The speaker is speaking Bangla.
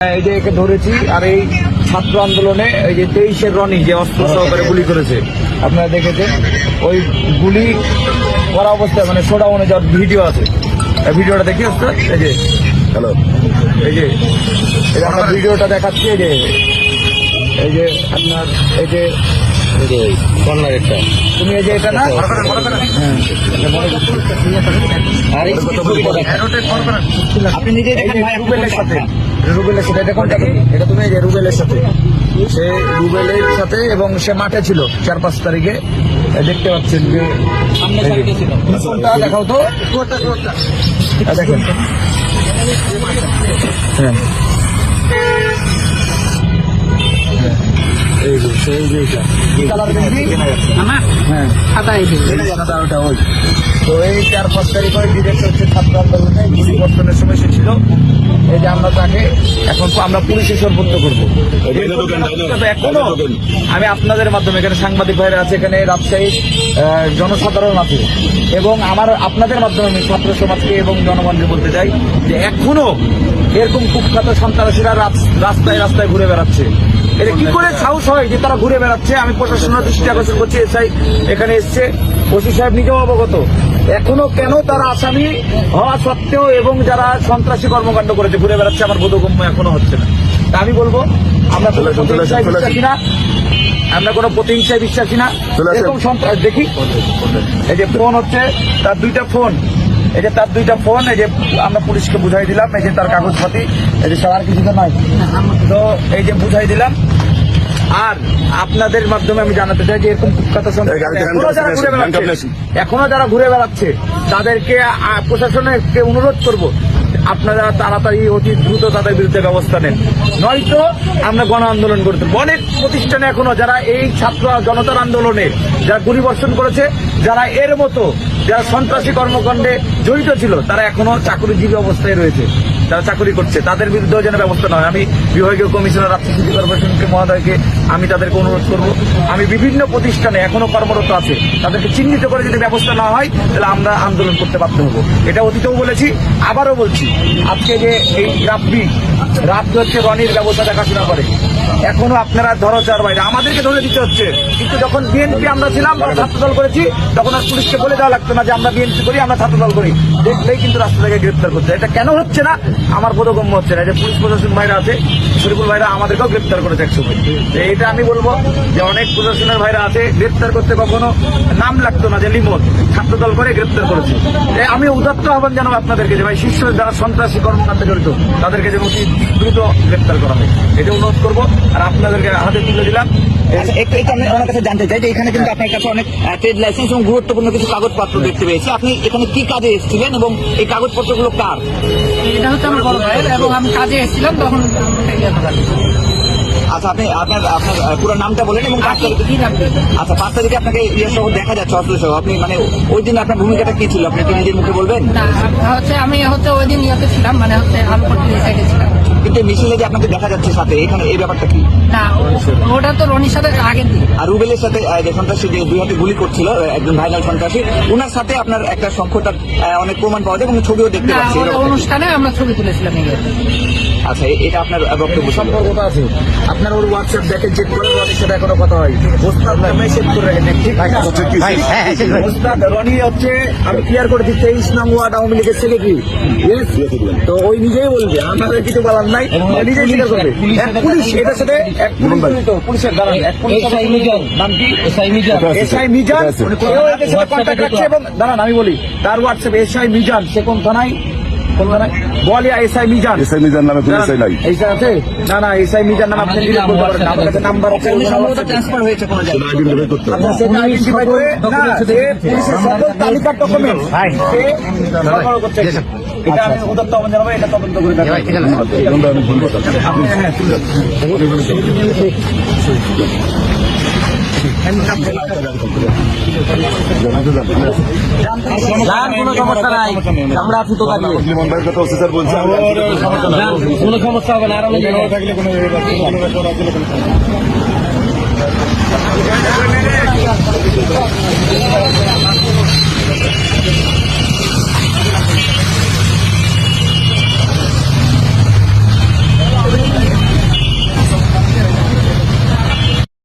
এই যে একে ধরেছি আর এই ছাত্র আন্দোলনে এই যে তেইশের রনি যে অস্ত্র সহকারে গুলি করেছে আপনারা দেখেছেন ওই গুলি করা অবস্থায় মানে শোডাউনে যাওয়ার ভিডিও আছে। ভিডিওটা দেখি এই যে হ্যালো এই যে এই আমরা ভিডিওটা দেখাচ্ছি এই যে এই যে আপনার এই যে কর্নার একটা। তুমি এই যে এটা না? হ্যাঁ। আপনি নিজে দেখেন ভাই সাথে। রুবেলের সাথে এটা কোনটা? এটা তুমি যে রুবেলের সাথে। সে রুবেলের সাথে এবং সে মাঠে ছিল চার পাঁচ তারিখে। দেখতে পাচ্ছেন যে। কোনটা দেখাও তো? দেখেন। হ্যাঁ। এই যে সেই যে কালার আমার? হ্যাঁ। সাদা এই সাদা ওটা ওই। তো এই চার পাঁচ তারিখ ডিরেক্ট হচ্ছে ছাত্র আন্দোলনে গুলি বর্তনের সময় সে ছিল এই যে আমরা তাকে এখন তো আমরা পুলিশে সর্বোচ্চ করব। এখনও আমি আপনাদের মাধ্যমে এখানে সাংবাদিক ভাইরা আছে এখানে রাজশাহীর আহ, জনসাধারণ আছে। এবং আমার আপনাদের মাধ্যমে আমি ছাত্র সমাজকে এবং জনগণকে বলতে চাই যে এখনও এরকম কুখ্যাত সন্ত্রাসীরা রাস- রাস্তায় রাস্তায় ঘুরে বেড়াচ্ছে। এটা কি করে সাহস হয় যে তারা ঘুরে বেড়াচ্ছে? আমি প্রশাসনের দৃষ্টি আকর্ষণ করছি এসআই এখানে এসছে। ওসি সাহেব নিজেও অবগত। এখনও কেন তারা আসামি হওয়া সত্ত্বেও এবং যারা সন্ত্রাসী কর্মকাণ্ড করেছে ঘুরে বেড়াচ্ছে আমার বোধগম্য এখনও হচ্ছে না। তা আমি বলব আমরা কোনো প্রতিহিংসায় বিশ্বাসী না আমরা কোনো প্রতিহিংসায় বিশ্বাসী না। এরকম সন্ত্রাস দেখি। এই যে ফোন হচ্ছে তার দুইটা ফোন। এই যে তার দুইটা ফোন এই যে আমরা পুলিশকে বুঝাই দিলাম এই যে তার কাগজপাতি এই যে সবার কিছু তো নয় তো এই যে বুঝাই দিলাম আর আপনাদের মাধ্যমে আমি জানাতে চাই যে এরকম কুখ্যাত এখনও যারা ঘুরে বেড়াচ্ছে তাদেরকে প্রশাসনকে অনুরোধ করব আপনারা তাড়াতাড়ি অতি দ্রুত তাদের বিরুদ্ধে ব্যবস্থা নেন। নয়তো আমরা গণ আন্দোলন করতে অনেক প্রতিষ্ঠানে এখনও যারা এই ছাত্র জনতার আন্দোলনে যারা গুলিবর্ষণ করেছে যারা এর মতো যারা সন্ত্রাসী কর্মকাণ্ডে জড়িত ছিল তারা এখনও চাকরিজীবী অবস্থায় রয়েছে। যারা চাকরি করছে, তাদের বিরুদ্ধেও যেন ব্যবস্থা নয় আমি বিভাগীয় কমিশনার রাজ্য সিটি কর্পোরেশনকে মহোদয়কে আমি তাদেরকে অনুরোধ করব। আমি বিভিন্ন প্রতিষ্ঠানে এখনও কর্মরত আছে, তাদেরকে চিহ্নিত করে যদি ব্যবস্থা না হয়, তাহলে আমরা আন্দোলন করতে বাধ্য হব। এটা অতীতেও বলেছি, আবারও বলছি, আজকে যে এই রাব্বি রাব্বি হচ্ছে রনির ব্যবস্থা দেখাশোনা করে। এখনও আপনারা ধরচার বাইরে। আমাদেরকে ধরে দিতে হচ্ছে। কিন্তু যখন বিএনপি আমরা ছিলাম বা ছাত্রদল করেছি, তখন আর পুলিশকে বলে দেওয়া লাগতো না যে আমরা বিএনপি করি, আমরা ছাত্রদল করি। দেখলেই কিন্তু রাস্তা থেকে গ্রেপ্তার করছে এটা কেন হচ্ছে না? আমার বোধগম্য হচ্ছে না। যে পুলিশ প্রশাসন ভাইরা আছে, শরীফুল ভাইরা আমাদেরকেও গ্রেপ্তার করেছে একসময়। এটা আমি বলব যে অনেক প্রশাসনের ভাইরা আছে, গ্রেপ্তার করতে কখনো নাম লাগতো না যে লিমন, ছাত্রদল করে গ্রেপ্তার করেছে। আমি উদাত্ত আহ্বান জানাব আপনাদেরকে যে ভাই শীর্ষ যারা সন্ত্রাসী কর্মকাণ্ডে জড়িত, তাদেরকে যেন অতি দ্রুত গ্রেপ্তার করা হয়। এটা অনুরোধ করব। আর আপনাদেরকে হাতে তুলে দিলাম। আচ্ছা, একটু একটু আমি কাছে জানতে চাই যে এখানে কিন্তু আপনার কাছে অনেক ট্রেড লাইসেন্স এবং গুরুত্বপূর্ণ কিছু কাগজপত্র দেখতে পেয়েছি। আপনি এখানে কি কাজে এসেছিলেন এবং এই কাগজপত্রগুলো কার? এটা হচ্ছে আমার বড় ভাইয়ের এবং আমি কাজে এসেছিলাম তখন আচ্ছা আপনি আপনার আপনার পুরো নামটা বলেন এবং পাঁচ তারিখে আচ্ছা পাঁচ তারিখে আপনাকে ইয়ে সহ দেখা যাচ্ছে অস্ত্র সহ। আপনি মানে ওই দিন আপনার ভূমিকাটা কি ছিল? আপনি নিজের মুখে বলবেন? হচ্ছে আমি হচ্ছে ওই দিন ইয়েতে ছিলাম মানে হচ্ছে ছিলাম কিন্তু মিছিলে যে আপনাকে দেখা যাচ্ছে সাথে এখানে এই ব্যাপারটা কি না ওটা তো রনির সাথে আগে আর রুবেলের সাথে যে সন্ত্রাসী যে দুই হাতে গুলি করছিল একজন ভাইরাল সন্ত্রাসী ওনার সাথে আপনার একটা সংখ্যাটার অনেক প্রমাণ পাওয়া যায় এবং ছবিও দেখতে পাচ্ছি অনুষ্ঠানে আমরা ছবি তুলেছিলাম। আচ্ছা এটা আপনার বক্তব্য সম্পর্কটা আছে। আপনার ওর হোয়াটসঅ্যাপ দেখে চেক করে রনির সাথে এখনও কথা হয়। ওস্তাদ নামে সেভ করে রেখেছেন ঠিক ওস্তাদ রনি হচ্ছে আমি ক্লিয়ার করে দিচ্ছি তেইশ নং ওয়ার্ড আওয়ামী লীগের ছেলে কি? তো ওই নিজেই বলবে আমাদের কিছু বলার নাই নিজেই স্বীকার করবে। এক পুলিশ এটার সাথে এক পুলিশ পুলিশের দাঁড়ান এক পুলিশ নাম কি? এসআই মিজান। কন্ট্যাক্ট রাখছে এবং দাঁড়ান আমি বলি তার হোয়াটসঅ্যাপ এসআই মিজান সে কোন থানায়? থানায় বলিয়া এসআই মিজান এসআই মিজান নামে কোনো এসআই নাই এইসা আছে না না এসআই মিজান নাম আপনি ডিলিট করতে পারেন আমার কাছে নাম্বার আছে উনি সম্ভবত ট্রান্সফার হয়েছে কোনো জায়গায় আইডেন্টিফাই করতে হবে সেটা আইডেন্টিফাই করে না সে পুলিশের সকল তালিকার ডকুমেন্ট সে সরবরাহ করছে এটা আমি উদত্ত আহ্বান জানাব এটা তদন্ত করে দেখাবো। কোনটা আমি ভুল আপনি হ্যাঁ তুলে যার কোনো সমস্যা নাই আমরা আছি তো কোনো সমস্যা হবে না আরামে থাকলে কোনো জানাব।